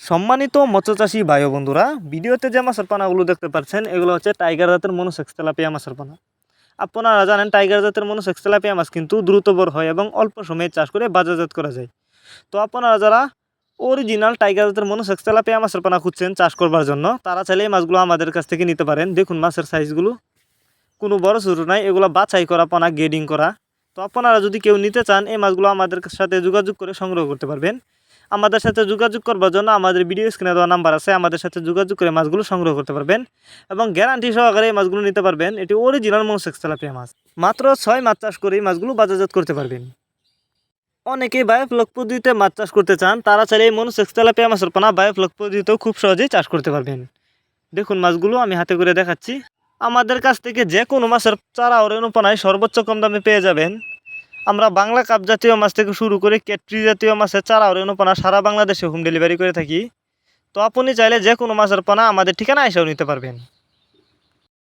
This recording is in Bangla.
সম্মানিত মৎস্যচাষী ভাই বন্ধুরা, ভিডিওতে যে মাছের পানাগুলো দেখতে পাচ্ছেন, এগুলো হচ্ছে টাইগার জাতের মনোসেক্স তেলাপিয়া মাছের পানা আপনারা জানেন টাইগার জাতের মনোসেক্স তেলাপিয়া মাছ কিন্তু দ্রুত বড় হয় এবং অল্প সময়ে চাষ করে বাজারজাত করা যায়। তো আপনারা যারা অরিজিনাল টাইগার জাতের মনোসেক্স তেলাপিয়া মাছের পানা খুঁজছেন চাষ করবার জন্য, তারা চাইলে এই মাছগুলো আমাদের কাছ থেকে নিতে পারেন। দেখুন মাছের সাইজগুলো কোনো বড় ছোটো নাই, এগুলো বাছাই করা, পানা গেডিং করা। তো আপনারা যদি কেউ নিতে চান, এই মাছগুলো আমাদের সাথে যোগাযোগ করে সংগ্রহ করতে পারবেন। আমাদের সাথে যোগাযোগ করবার জন্য আমাদের ভিডিও স্ক্রিনে দেওয়া নাম্বার আছে, আমাদের সাথে যোগাযোগ করে মাছগুলো সংগ্রহ করতে পারবেন এবং গ্যারান্টি সহকারে এই মাছগুলো নিতে পারবেন। এটি অরিজিনাল মনোসেক্স তেলাপিয়া মাছ। মাত্র ছয় মাছ চাষ করে মাছগুলো বাজারজাত করতে পারবেন। অনেকেই বায়োফ্লক পদ্ধতিতে মাছ চাষ করতে চান, তারা চাইলে এই মনোসেক্স তেলাপিয়া মাছের পানা বায়োফ্লক পদ্ধতিতেও খুব সহজেই চাষ করতে পারবেন। দেখুন মাছগুলো, আমি হাতে করে দেখাচ্ছি। আমাদের কাছ থেকে যে কোনো মাছের চারা ও রেণুপনায় সর্বোচ্চ কম দামে পেয়ে যাবেন। আমরা বাংলা কাপ জাতীয় মাছ থেকে শুরু করে কেটরি জাতীয় মাছের চারা ও পনা সারা বাংলাদেশে হোম ডেলিভারি করে থাকি। তো আপনি চাইলে যে কোনো মাছের পানা আমাদের ঠিকানা এসেও নিতে পারবেন।